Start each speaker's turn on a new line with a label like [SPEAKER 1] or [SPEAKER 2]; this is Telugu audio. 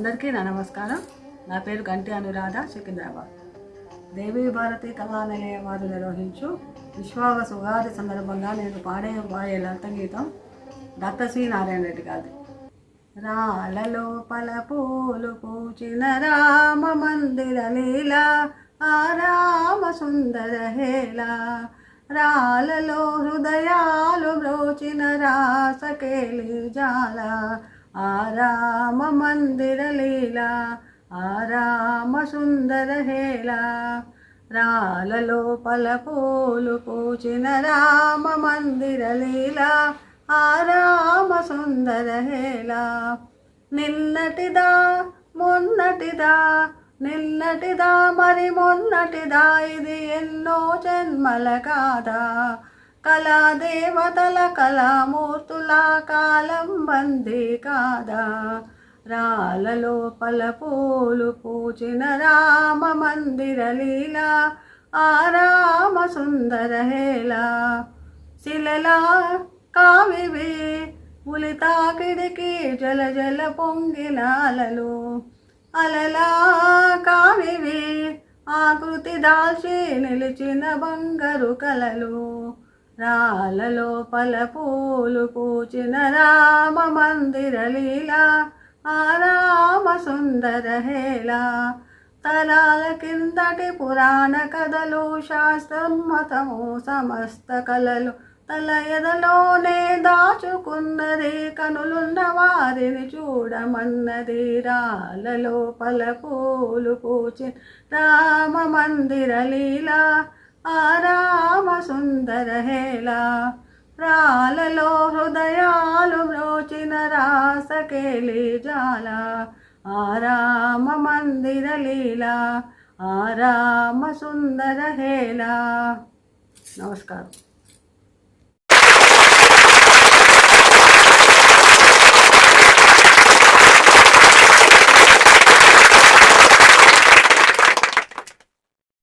[SPEAKER 1] అందరికేనా నమస్కారం. నా పేరు గంటి అనురాధ సికింద్రాబాద్. దేవీ భారతి కళానిలయ వారు నిర్వహించు విశ్వాస ఉగాది సందర్భంగా నేను పాడే పాడే లలిత డాక్టర్ సి నారాయణ రెడ్డి గారి రాళ్ళలో పల పూలు పూచిన రామ మందిర లీల ఆ రామ సుందర హేళ. రాళ్ళలో హృదయాలు బ్రోచిన రాసకేలి జాల. ఆ రామ మందిర లీల ఆరామ సుందర హేళ. రాళ్ళలో పల పూలు పూచిన రామ మందిర లీల ఆరామ సుందర హేళ. నిన్నటిదా మొన్నటిదా నిన్నటిదా మరి మొన్నటిదా ఇది ఎన్నో జన్మల కాదా కళాదేవతల కళామూర్తి కాలం బందీ కాదా. రాళ్ళలో పల పూలు పూచిన రామ మందిర లీల ఆ రామ సుందర హేళ. శిలలా కావివే ఉలి తాకిడికి జల జల పొంగిన అలలు అలలా కావివే ఆకృతి దాల్చి నిలిచిన బంగారు కలలు. రాళ్ళలో పల పూలు పూచిన రామ మందిర లీల ఆ రామ సుందర హేళ. తరాల కిందటి పురాణ కథలు శాస్త్రం మతము సమస్త కళలు తల ఎదలోనే దాచుకున్నది కనులున్న వారిని చూడమన్నది రాలలో పల పూలు పూచి రామ మందిర లీల ఆ రామ సుందర హేళ రాలలో హృదయాలు బ్రోచిన రాసకేలి జాల. ఆరామ మందిర లీలా ఆరామ సుందర హేళ నమస్కారం.